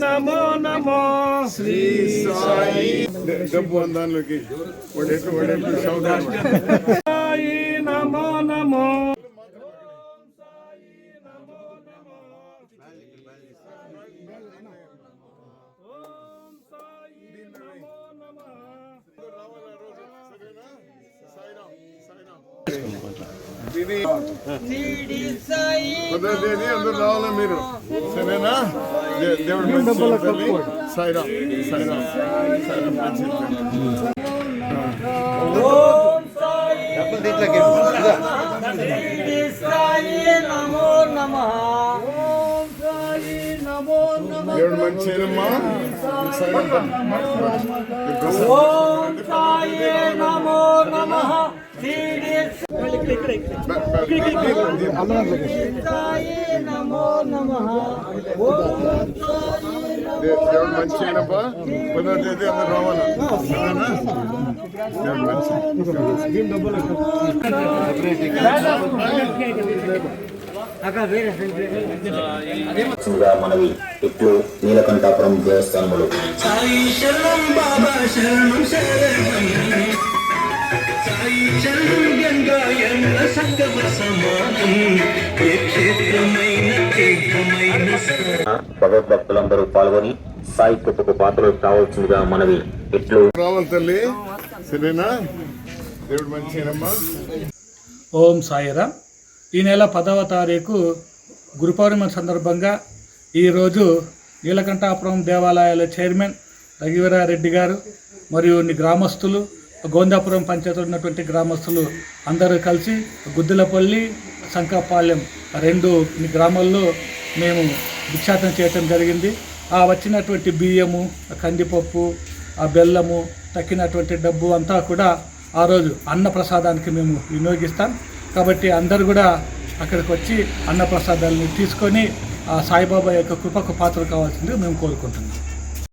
నమో నమో శ్రీ సాయి డబ్బు అందానికి వాడెట్లు వాడెట్లు అందరూ రావాలా మీరు? సరేనా? దేవుడు మంచి. సాయిరామ్ సాయిరామ్. సాయిరామ్ మంచి శ్రీ సాయి నమో నమః ఓం సాయి నమో నమః దేవుడు మంచి అమ్మా సాయిరామ్ ఓం సాయి నమో నమః. దేవుడు మంచి అయినప్పా పదో తేదీ అందరూ రావాలా? మనవి ఇట్లు నీలకంఠాపురం దేవస్థానములు సాయి శరణం బాబా శరణం శరణం. సాయి శరణం సంగమ సమానం ఏ క్షేత్రమైన తీర్థమైన భగవద్భక్తులందరూ పాల్గొని సాయి కృపకు పాత్రలు కావాల్సిందిగా మనవి. ఇట్లు రావాలి తల్లి సరేనా? దేవుడు ఓం సాయిరామ్. ఈ నెల పదవ తారీఖు గురు పౌర్ణమి సందర్భంగా ఈరోజు నీలకంఠాపురం దేవాలయాల చైర్మన్ రఘువీరారెడ్డి గారు మరియు గ్రామస్తులు గోందాపురం పంచాయతీలో ఉన్నటువంటి గ్రామస్తులు అందరూ కలిసి గుద్దులపల్లి శంకాపాలెం రెండు గ్రామాల్లో మేము భిక్షాటన చేయటం జరిగింది. ఆ వచ్చినటువంటి బియ్యము కందిపప్పు ఆ బెల్లము తక్కినటువంటి డబ్బు అంతా కూడా ఆ రోజు అన్న ప్రసాదానికి మేము వినియోగిస్తాం. కాబట్టి అందరు కూడా అక్కడికి వచ్చి అన్నప్రసాదాలను తీసుకొని ఆ సాయిబాబా యొక్క కృపకు పాత్ర కావాల్సింది మేము కోరుకుంటున్నాం.